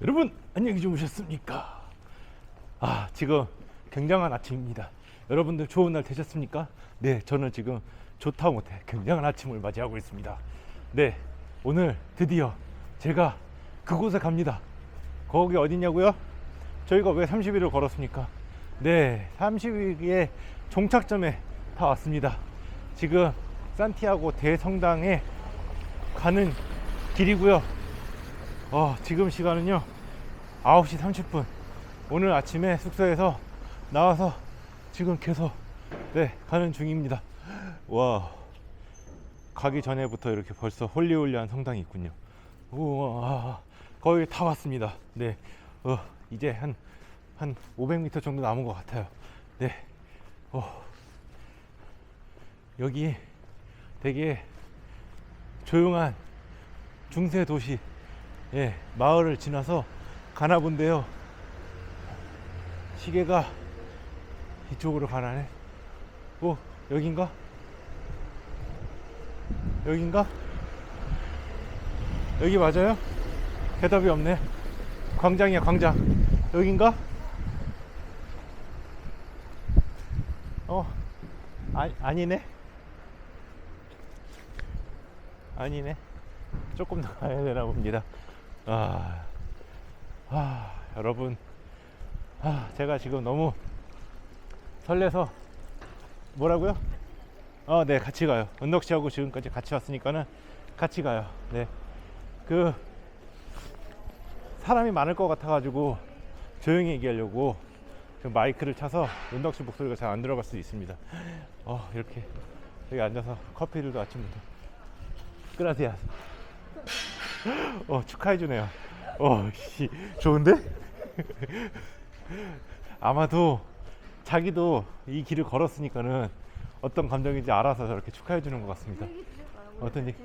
여러분 안녕히 주무셨습니까? 아 지금 굉장한 아침입니다. 여러분들 좋은 날 되셨습니까? 네, 저는 지금 좋다 못해 굉장한 아침을 맞이하고 있습니다. 네, 오늘 드디어 제가 그곳에 갑니다. 거기 어디냐고요? 저희가 왜 30일을 걸었습니까? 네, 30일의 종착점에 다 왔습니다. 지금 산티아고 대성당에 가는 길이고요. 어, 지금 시간은요 9시 30분. 오늘 아침에 숙소에서 나와서 지금 계속 네 가는 중입니다. 와 가기 전에부터 이렇게 벌써 홀리홀리한 성당이 있군요. 우와 거의 다 왔습니다. 네 어, 이제 한 한 500m 정도 남은 것 같아요. 네 어, 여기 되게 조용한 중세 도시 예, 마을을 지나서 가나 본데요. 시계가 이쪽으로 가나네. 오, 여긴가? 여긴가? 여기 맞아요? 대답이 없네. 광장이야, 광장. 여긴가? 어, 아, 아니네. 아니네. 조금 더 가야 되나 봅니다. 아, 아, 여러분, 아, 제가 지금 너무 설레서 뭐라고요? 어, 네, 같이 가요. 은덕 씨하고 지금까지 같이 왔으니까는 같이 가요. 네, 그 사람이 많을 것 같아가지고 조용히 얘기하려고 그 마이크를 차서 은덕 씨 목소리가 잘 안 들어갈 수 있습니다. 어, 이렇게 여기 앉아서 커피를 도 아침부터 끄라디아. 어 축하해주네요. 어, 씨, 좋은데? 아마도 자기도 이 길을 걸었으니까는 어떤 감정인지 알아서 저렇게 축하해주는 것 같습니다. 어떤 얘기?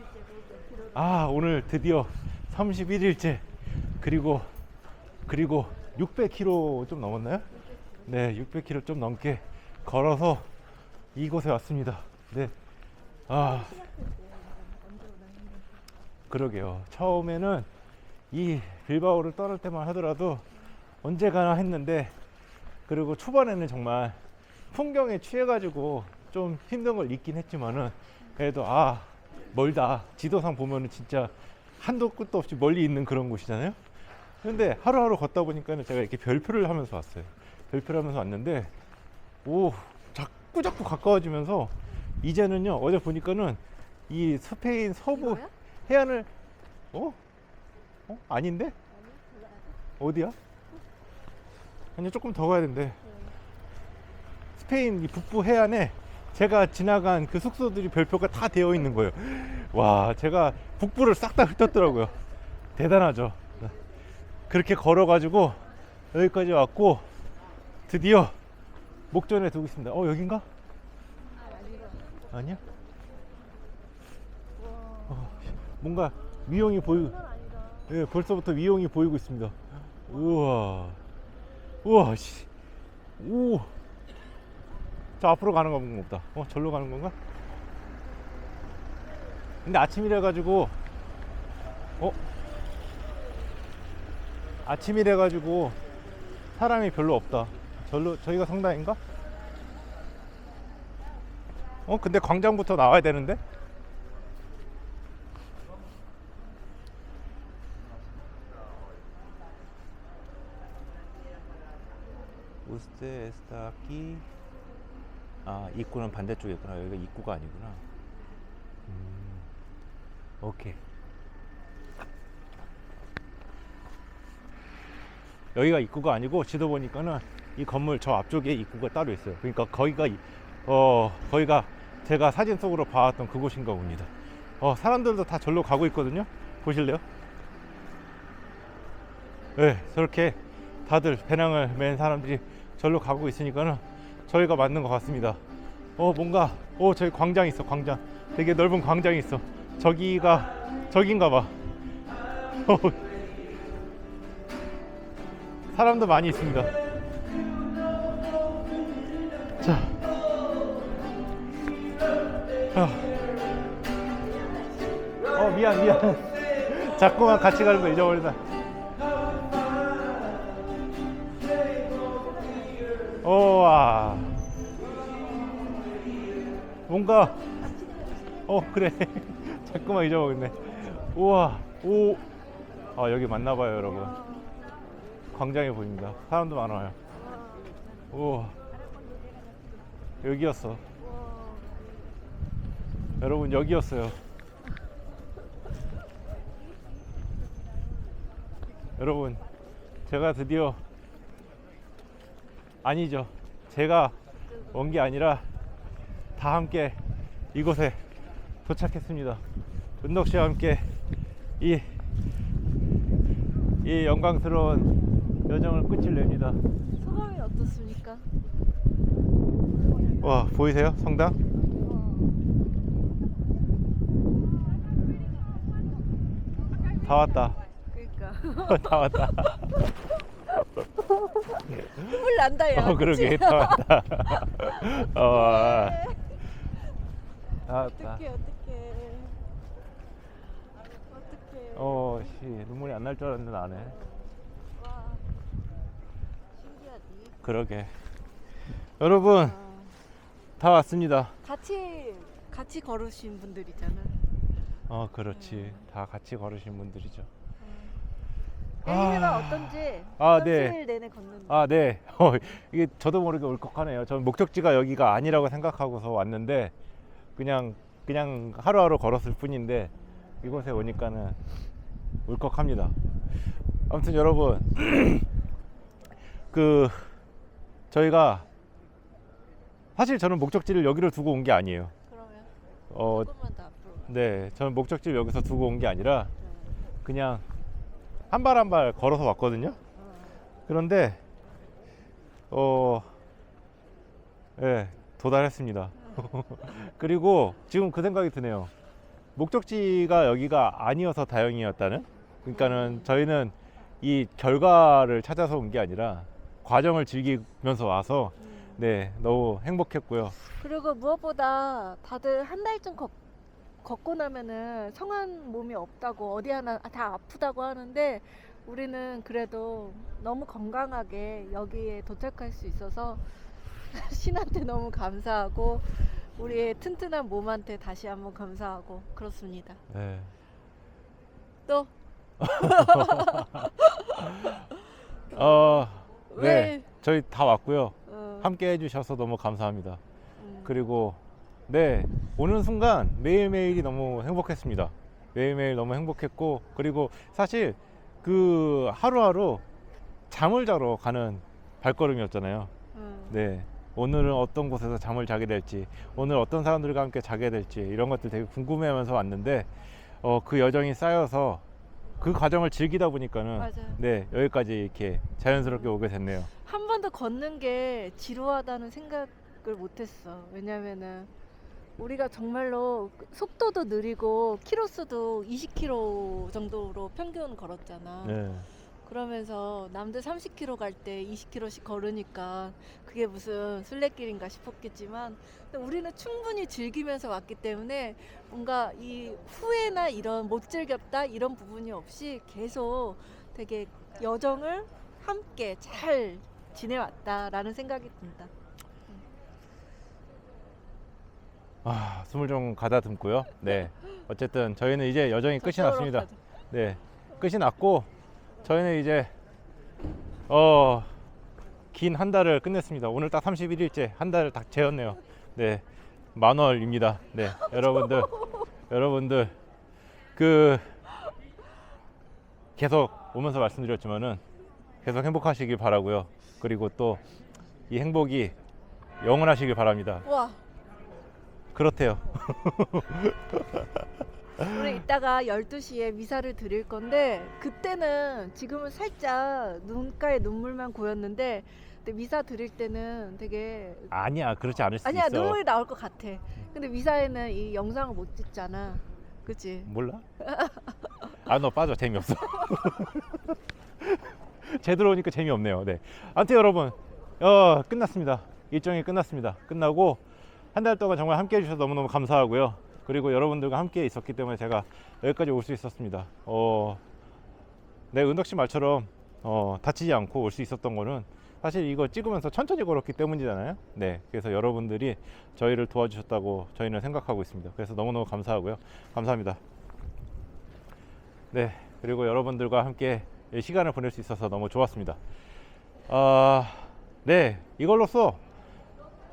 아, 오늘 드디어 31일째 그리고 그리고 600km 좀 넘었나요? 네, 600km 좀 넘게 걸어서 이곳에 왔습니다. 네, 아. 그러게요. 처음에는 이 빌바오를 떠날 때만 하더라도 언제 가나 했는데 그리고 초반에는 정말 풍경에 취해가지고 좀 힘든 걸 잊긴 했지만은 그래도 아 멀다 지도상 보면은 진짜 한도 끝도 없이 멀리 있는 그런 곳이잖아요. 근데 하루하루 걷다 보니까는 제가 이렇게 별표를 하면서 왔어요. 별표를 하면서 왔는데 오 자꾸 자꾸 가까워지면서 이제는요 어제 보니까는 이 스페인 서부 이거요? 해안을 어? 어? 아닌데? 어디야? 아니 조금 더 가야 된대. 스페인 이 북부 해안에 제가 지나간 그 숙소들이 별표가 다 되어 있는 거예요. 와, 제가 북부를 싹 다 훑었더라고요. 대단하죠. 그렇게 걸어가지고 여기까지 왔고 드디어 목전에 두고 있습니다. 어, 여긴가? 아니야? 어, 뭔가 위용이 보이고 예, 벌써부터 위용이 보이고 있습니다. 우와, 우와, 씨, 오, 저 앞으로 가는 건가 보다. 어, 절로 가는 건가? 근데 아침이라 가지고, 어, 아침이라 가지고 사람이 별로 없다. 절로 저희가 성당인가? 어, 근데 광장부터 나와야 되는데? 우스테 에스타키. 아 입구는 반대쪽에 있구나. 여기가 입구가 아니구나. 음, 오케이. 여기가 입구가 아니고 지도 보니까는 이 건물 저 앞쪽에 입구가 따로 있어요. 그러니까 거기가 이- 어 거기가 제가 사진 속으로 봐왔던 그곳인가 봅니다. 어 사람들도 다 절로 가고 있거든요. 보실래요? 네 저렇게 다들 배낭을 맨 사람들이 절로 가고 있으니까는 저희가 맞는 것 같습니다. 어 뭔가 어 저기 광장 있어 광장 되게 넓은 광장이 있어 저기가 저긴가 봐. 어, 사람도 많이 있습니다. 자, 아. 어 미안 미안 자꾸만 같이 가는 거 잊어버린다. 우와. 뭔가 어 그래 자꾸만 잊어먹었네. 우와 오. 아 여기 맞나봐요 여러분. 광장이 보입니다. 사람도 많아요. 우와 여기였어. 여러분 여기였어요. 여러분 제가 드디어 아니죠. 제가 온 게 아니라 다 함께 이곳에 도착했습니다. 은덕 씨와 함께 이, 이 영광스러운 여정을 끝을 냅니다. 소감이 어떻습니까? 와 보이세요 성당? 다 왔다. 그러니까 다 왔다. 난다 야. 어 그러게? 다 왔다. 어, 다 왔다. 어떡해 어떡해 어떡해 어, 씨, 눈물이 안 날 줄 알았는데 나네. 와 신기하지 그러게. 여러분, 아, 다 왔습니다. 같이 같이 걸으신 분들이잖아 어, 그렇지. 다 같이 걸으신 분들이죠. 여기가 아. 어떤지 아, 네. 며칠 내내 걷는데 아, 네. 어, 이게 저도 모르게 울컥하네요. 저는 목적지가 여기가 아니라고 생각하고서 왔는데, 그냥, 그냥 하루하루 걸었을 뿐인데, 이곳에 오니까는 울컥합니다. 아무튼 여러분, 그, 저희가, 사실 저는 목적지를 여기로 두고 온 게 아니에요. 그러면 어, 조금만 더 앞으로 네. 저는 목적지를 여기서 두고 온 게 아니라, 응. 그냥 한 발 한 발 걸어서 왔거든요. 어. 그런데 어, 예, 도달했습니다. 그리고 지금 그 생각이 드네요. 목적지가 여기가 아니어서 다행이었다는. 그러니까는 저희는 이 결과를 찾아서 온 게 아니라 과정을 즐기면서 와서 음. 네 너무 행복했고요. 그리고 무엇보다 다들 한 달쯤 걷, 걷고 나면은 성한 몸이 없다고 어디 하나 다 아프다고 하는데 우리는 그래도 너무 건강하게 여기에 도착할 수 있어서 신한테 너무 감사하고 우리의 튼튼한 몸한테 다시 한번 감사하고 그렇습니다. 네. 또 어, 네, 왜? 저희 다 왔고요. 어, 함께 해주셔서 너무 감사합니다. 음, 그리고 네 오는 순간 매일매일이 너무 행복했습니다. 매일매일 너무 행복했고 그리고 사실 그 하루하루 잠을 자러 가는 발걸음이었잖아요. 음, 네 오늘은 어떤 곳에서 잠을 자게 될지 오늘 어떤 사람들과 함께 자게 될지 이런 것들 되게 궁금해 하면서 왔는데 어, 그 여정이 쌓여서 그 과정을 즐기다 보니까는 맞아요. 네 여기까지 이렇게 자연스럽게 오게 됐네요. 한 번 더 걷는 게 지루하다는 생각을 못했어. 왜냐면은 우리가 정말로 속도도 느리고 키로수도 20km 정도로 평균 걸었잖아. 네. 그러면서 남들 30km 갈 때 20km씩 걸으니까 그게 무슨 순례길인가 싶었겠지만 우리는 충분히 즐기면서 왔기 때문에 뭔가 이 후회나 이런 못 즐겼다 이런 부분이 없이 계속 되게 여정을 함께 잘 지내왔다라는 생각이 든다. 아, 숨을 좀 가다듬고요. 네. 어쨌든 저희는 이제 여정이 끝이 났습니다. 네. 끝이 났고 저희는 이제 어, 긴 한 달을 끝냈습니다. 오늘 딱 31일째 한 달을 딱 재웠네요. 네. 만월입니다. 네. 여러분들 여러분들 그 계속 오면서 말씀드렸지만은 계속 행복하시길 바라고요. 그리고 또 이 행복이 영원하시길 바랍니다. 와, 그렇대요. 우리 이따가 12시에 미사를 드릴 건데 그때는 지금은 살짝 눈가에 눈물만 고였는데 근데 미사 드릴 때는 되게 아니야. 그렇지 않을 수 아니야 있어. 눈물이 나올 것 같아. 근데 미사에는 이 영상을 못 찍잖아. 그치? 몰라? 아 너 빠져 재미없어. 제 들어오니까 재미없네요. 네. 아무튼 여러분 어 끝났습니다. 일정이 끝났습니다. 끝나고 한 달 동안 정말 함께 해주셔서 너무너무 감사하고요. 그리고 여러분들과 함께 있었기 때문에 제가 여기까지 올 수 있었습니다. 어, 네 은덕 씨 말처럼 어, 다치지 않고 올 수 있었던 거는 사실 이거 찍으면서 천천히 걸었기 때문이잖아요. 네, 그래서 여러분들이 저희를 도와주셨다고 저희는 생각하고 있습니다. 그래서 너무너무 감사하고요. 감사합니다. 네, 그리고 여러분들과 함께 이 시간을 보낼 수 있어서 너무 좋았습니다. 아, 네, 이걸로써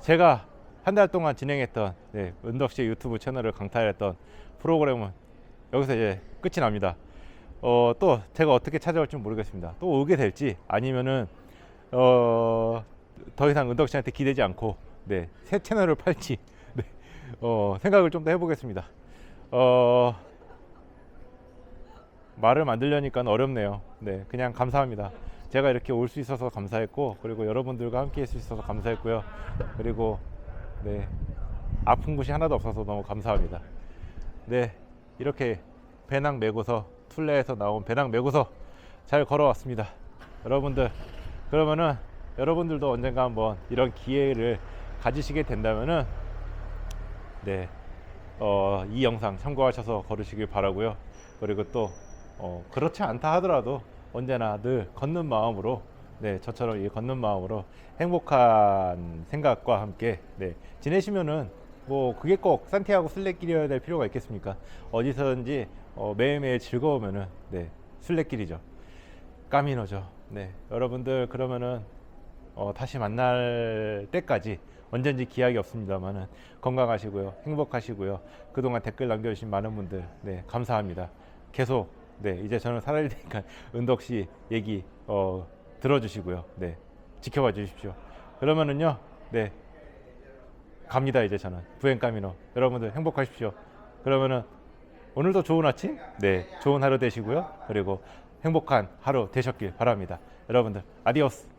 제가 한 달 동안 진행했던 네, 은덕씨 유튜브 채널을 강타했던 프로그램은 여기서 이제 끝이 납니다. 어, 또 제가 어떻게 찾아올지 모르겠습니다. 또 오게 될지 아니면은 어, 더 이상 은덕 씨한테 기대지 않고 네, 새 채널을 팔지 네, 어, 생각을 좀 더 해보겠습니다. 어, 말을 만들려니까 어렵네요. 네, 그냥 감사합니다. 제가 이렇게 올 수 있어서 감사했고 그리고 여러분들과 함께 할 수 있어서 감사했고요. 그리고 네, 아픈 곳이 하나도 없어서 너무 감사합니다. 네, 이렇게 배낭 메고서 툴레에서 나온 배낭 메고서 잘 걸어왔습니다. 여러분들 그러면은 여러분들도 언젠가 한번 이런 기회를 가지시게 된다면은 네, 어, 이 영상 참고하셔서 걸으시길 바라고요. 그리고 또 어, 그렇지 않다 하더라도 언제나 늘 걷는 마음으로 네, 저처럼 이 걷는 마음으로 행복한 생각과 함께 네, 지내시면은 뭐 그게 꼭 산티아고 순례길이어야 될 필요가 있겠습니까? 어디서든지 어, 매일매일 즐거우면은 네, 순례길이죠. 까미노죠. 네, 여러분들 그러면은 어, 다시 만날 때까지 언젠지 기약이 없습니다만은 건강하시고요, 행복하시고요. 그동안 댓글 남겨주신 많은 분들 네 감사합니다. 계속 네 이제 저는 살아야 되니까 은덕 씨 얘기 어, 들어주시고요. 네 지켜봐 주십시오. 그러면은요, 네 갑니다 이제 저는 부행까미노 여러분들 행복하십시오. 그러면은 오늘도 좋은 아침, 네 좋은 하루 되시고요. 그리고 행복한 하루 되셨길 바랍니다. 여러분들 아디오스.